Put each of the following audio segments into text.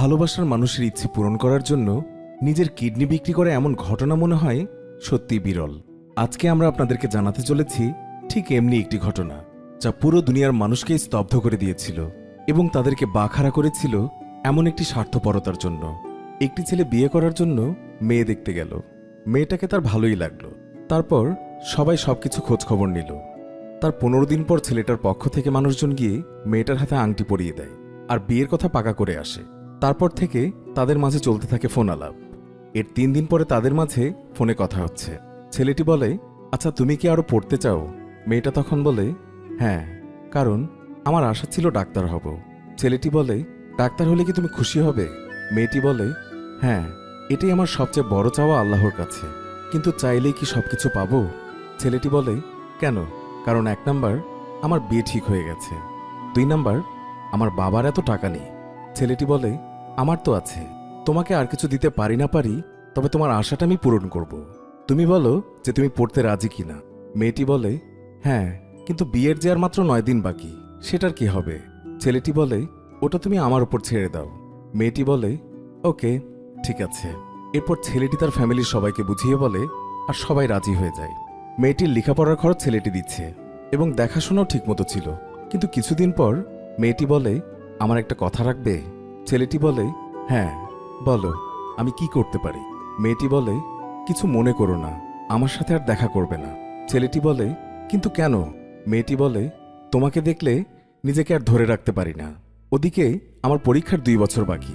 ভালোবাসার মানুষের ইচ্ছে পূরণ করার জন্য নিজের কিডনি বিক্রি করে এমন ঘটনা মনে হয় সত্যি বিরল। আজকে আমরা আপনাদেরকে জানাতে চলেছি ঠিক এমনি একটি ঘটনা, যা পুরো দুনিয়ার মানুষকেই স্তব্ধ করে দিয়েছিল এবং তাদেরকে বাখারা করেছিল এমন একটি স্বার্থপরতার জন্য। একটি ছেলে বিয়ে করার জন্য মেয়ে দেখতে গেল। মেয়েটাকে তার ভালোই লাগল। তারপর সবাই সবকিছু খোঁজ খবর নিল। তার পনেরো দিন পর ছেলেটার পক্ষ থেকে মানুষজন গিয়ে মেয়েটার হাতে আংটি পরিয়ে দেয় আর বিয়ের কথা পাকা করে আসে। তারপর থেকে তাদের মাঝে চলতে থাকে ফোন আলাপ। এর তিন দিন পরে তাদের মাঝে ফোনে কথা হচ্ছে। ছেলেটি বলে আচ্ছা তুমি কি আরও পড়তে চাও? মেয়েটা তখন বলে হ্যাঁ কারণ আমার আশা ছিল ডাক্তার হব। ছেলেটি বলে, ডাক্তার হলে কি তুমি খুশি হবে? মেয়েটি বলে হ্যাঁ এটাই আমার সবচেয়ে বড় চাওয়া আল্লাহর কাছে। কিন্তু চাইলেই কি সবকিছু পাবো? ছেলেটি বলে, কেন? কারণ এক নাম্বার, আমার বিয়ে ঠিক হয়ে গেছে। দুই নাম্বার, আমার বাবার এত টাকা নেই। ছেলেটি বলে আমার তো আছে। তোমাকে আর কিছু দিতে পারি না পারি, তবে তোমার আশাটা আমি পূরণ করব। তুমি বলো যে তুমি পড়তে রাজি কিনা। মেয়েটি বলে হ্যাঁ কিন্তু বিয়ের যে আর মাত্র নয় দিন বাকি, সেটার কি হবে? ছেলেটি বলে, ওটা তুমি আমার উপর ছেড়ে দাও। মেয়েটি বলে, ওকে, ঠিক আছে। এরপর ছেলেটি তার ফ্যামিলির সবাইকে বুঝিয়ে বলে, আর সবাই রাজি হয়ে যায়। মেয়েটির লেখাপড়ার খরচ ছেলেটি দিচ্ছে এবং দেখাশোনাও ঠিকমতো ছিল। কিন্তু কিছুদিন পর মেয়েটি বলে, আমার একটা কথা রাখবে? ছেলেটি বলে হ্যাঁ বলো, আমি কি করতে পারি? মেয়েটি বলে, কিছু মনে করো না, আমার সাথে আর দেখা করবে না। ছেলেটি বলে, কিন্তু কেন? মেয়েটি বলে, তোমাকে দেখলে নিজেকে আর ধরে রাখতে পারি না। ওদিকে আমার পরীক্ষার দুই বছর বাকি।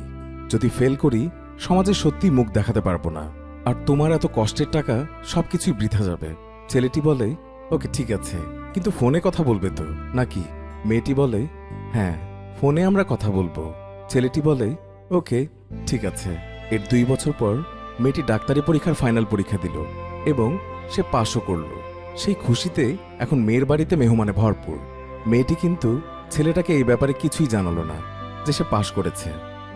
যদি ফেল করি, সমাজে সত্যি মুখ দেখাতে পারব না। আর তোমার এত কষ্টের টাকা, সবকিছুই বৃথা যাবে। ছেলেটি বলে, ওকে, ঠিক আছে। কিন্তু ফোনে কথা বলবে তো, নাকি? মেয়েটি বলে হ্যাঁ ফোনে আমরা কথা বলব। ছেলেটি বলে, ওকে, ঠিক আছে। এর দুই বছর পর মেয়েটি ডাক্তারি পরীক্ষার ফাইনাল পরীক্ষা দিল এবং সে পাশও করল। সেই খুশিতে এখন মেয়ের বাড়িতে মেহমানে ভরপুর। মেয়েটি কিন্তু ছেলেটাকে এই ব্যাপারে কিছুই জানালো না যে সে পাশ করেছে।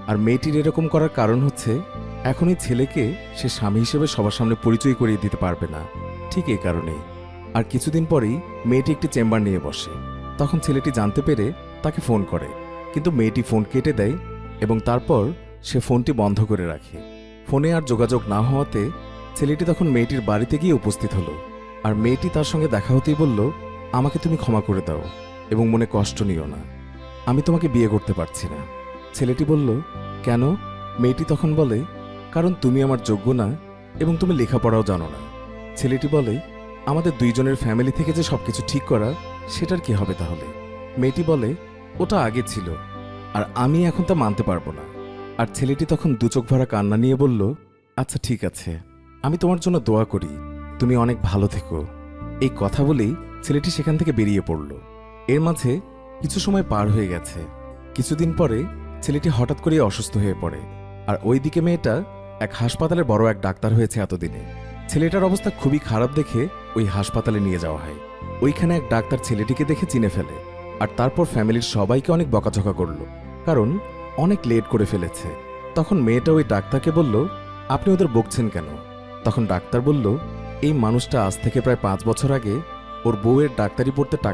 আর মেয়েটির এরকম করার কারণ হচ্ছে এখন এই ছেলেকে সে স্বামী হিসেবে সবার সামনে পরিচয় করিয়ে দিতে পারবে না। ঠিক এই কারণেই। আর কিছুদিন পরেই মেয়েটি একটি চেম্বার নিয়ে বসে। তখন ছেলেটি জানতে পেরে তাকে ফোন করে। কিন্তু মেয়েটি ফোন কেটে দেয় এবং তারপর সে ফোনটি বন্ধ করে রাখে। ফোনে আর যোগাযোগ না হওয়াতে ছেলেটি তখন মেয়েটির বাড়িতে গিয়ে উপস্থিত হলো আর মেয়েটি তার সঙ্গে দেখা হতেই বলল, আমাকে তুমি ক্ষমা করে দাও এবং মনে কষ্ট নিও না। আমি তোমাকে বিয়ে করতে পারছি না। ছেলেটি বলল, কেন? মেয়েটি তখন বলে, কারণ তুমি আমার যোগ্য না এবং তুমি লেখাপড়াও জানো না। ছেলেটি বলে, আমাদের দুইজনের ফ্যামিলি থেকে যে সবকিছু ঠিক করা, সেটার কি হবে তাহলে? মেয়েটি বলে ওটা আগে ছিল, আর আমি এখন তা মানতে পারব না। আর ছেলেটি তখন দুচোখ ভরা কান্না নিয়ে বলল আচ্ছা ঠিক আছে, আমি তোমার জন্য দোয়া করি, তুমি অনেক ভালো থেকো। এই কথা বলেই ছেলেটি সেখান থেকে বেরিয়ে পড়ল। এর মাঝে কিছু সময় পার হয়ে গেছে। কিছুদিন পরে ছেলেটি হঠাৎ করে অসুস্থ হয়ে পড়ে, আর ওইদিকে মেয়েটা এক হাসপাতালে বড় এক ডাক্তার হয়েছে এতদিনে। ছেলেটার অবস্থা খুবই খারাপ দেখে ওই হাসপাতালে নিয়ে যাওয়া হয়। ওইখানে এক ডাক্তার ছেলেটিকে দেখে চিনে ফেলে। আর তারপর ফ্যামিলির সবাইকে অনেক বকাঝকা করল, কারণ অনেক লেট করে ফেলেছে। তখন মেয়েটা ওই ডাক্তারকে বলল, আপনি ওদের বকছেন কেন? তখন ডাক্তার বলল, এই মানুষটা আজ থেকে প্রায় পাঁচ বছর আগে ওর বউয়ের ডাক্তারি পড়তে টাকা